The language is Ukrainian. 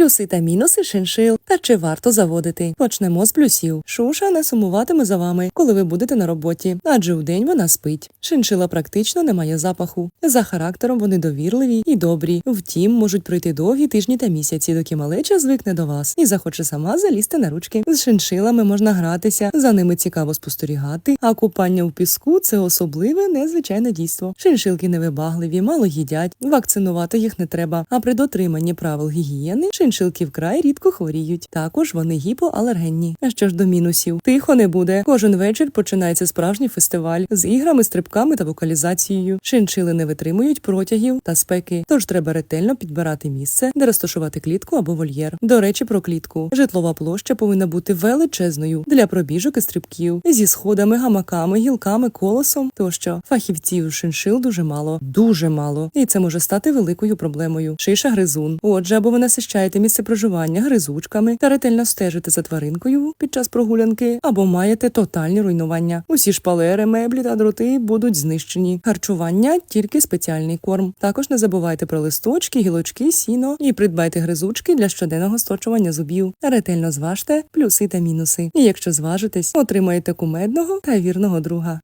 Плюси та мінуси шиншил. Та чи варто заводити? Почнемо з плюсів. Шуша не сумуватиме за вами, коли ви будете на роботі, адже вдень вона спить. Шиншила практично не має запаху. За характером вони довірливі і добрі. Втім, можуть пройти довгі тижні та місяці, доки малеча звикне до вас і захоче сама залізти на ручки. З шиншилами можна гратися, за ними цікаво спостерігати. А купання в піску це особливе незвичайне дійство. Шиншилки невибагливі, мало їдять, вакцинувати їх не треба. А при дотриманні правил гігієни шиншилки вкрай рідко хворіють. Також вони гіпоалергенні. А що ж до мінусів? Тихо не буде. Кожен вечір починається справжній фестиваль з іграми, стрибками та вокалізацією. Шиншили не витримують протягів та спеки, тож треба ретельно підбирати місце, де розташувати клітку або вольєр. До речі, про клітку. Житлова площа повинна бути величезною для пробіжок і стрибків зі сходами, гамаками, гілками, колосом тощо. Фахівців шиншил дуже мало, дуже мало, і це може стати великою проблемою. Шиша гризун. Отже, або ви насищаєте місце проживання гризучками та ретельно стежите за тваринкою під час прогулянки, або маєте тотальні руйнування. Усі шпалери, меблі та дроти будуть знищені. Харчування тільки спеціальний корм. Також не забувайте про листочки, гілочки, сіно і придбайте гризучки для щоденного сточування зубів. Ретельно зважте плюси та мінуси. І якщо зважитесь, отримаєте кумедного та вірного друга.